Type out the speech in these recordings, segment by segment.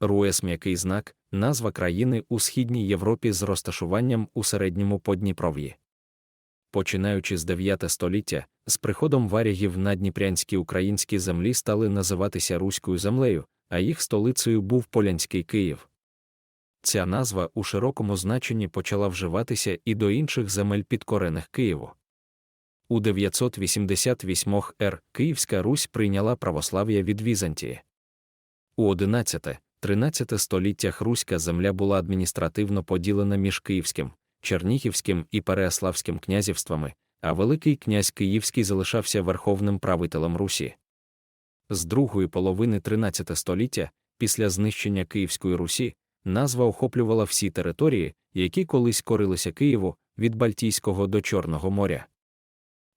Руес м'який знак, назва країни у Східній Європі з розташуванням у середньому Подніпров'ї. Починаючи з 9 століття, з приходом варягів на дніпрянські українські землі стали називатися Руською землею, а їх столицею був Полянський Київ. Ця назва у широкому значенні почала вживатися і до інших земель підкорених Києву. У 988 р Київська Русь прийняла православ'я від Візантії. У 11-13 століттях Руська земля була адміністративно поділена між Київським, Чернігівським і Переяславським князівствами, а Великий князь Київський залишався верховним правителем Русі. З другої половини 13 століття, після знищення Київської Русі, назва охоплювала всі території, які колись корилися Києву від Бальтійського до Чорного моря.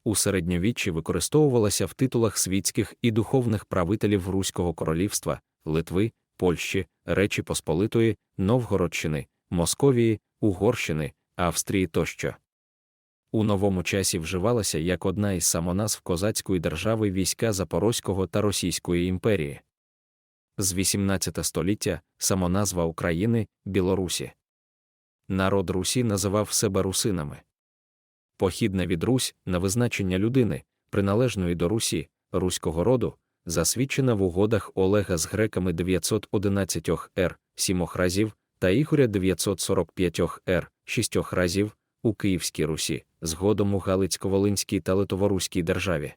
У середньовіччі використовувалася в титулах світських і духовних правителів Руського королівства, Литви, Польщі, Речі Посполитої, Новгородщини, Московії, Угорщини, Австрії тощо. У новому часі вживалася як одна із самоназв козацької держави війська Запорозького та Російської імперії. З 18 століття самоназва України Білорусі. Народ Русі називав себе русинами. Похідна від Русь на визначення людини, приналежної до Русі, руського роду, засвідчена в угодах Олега з греками 911 р 7 разів та Ігоря 945 р 6 разів у Київській Русі, згодом у Галицько-Волинській та Литоворуській державі.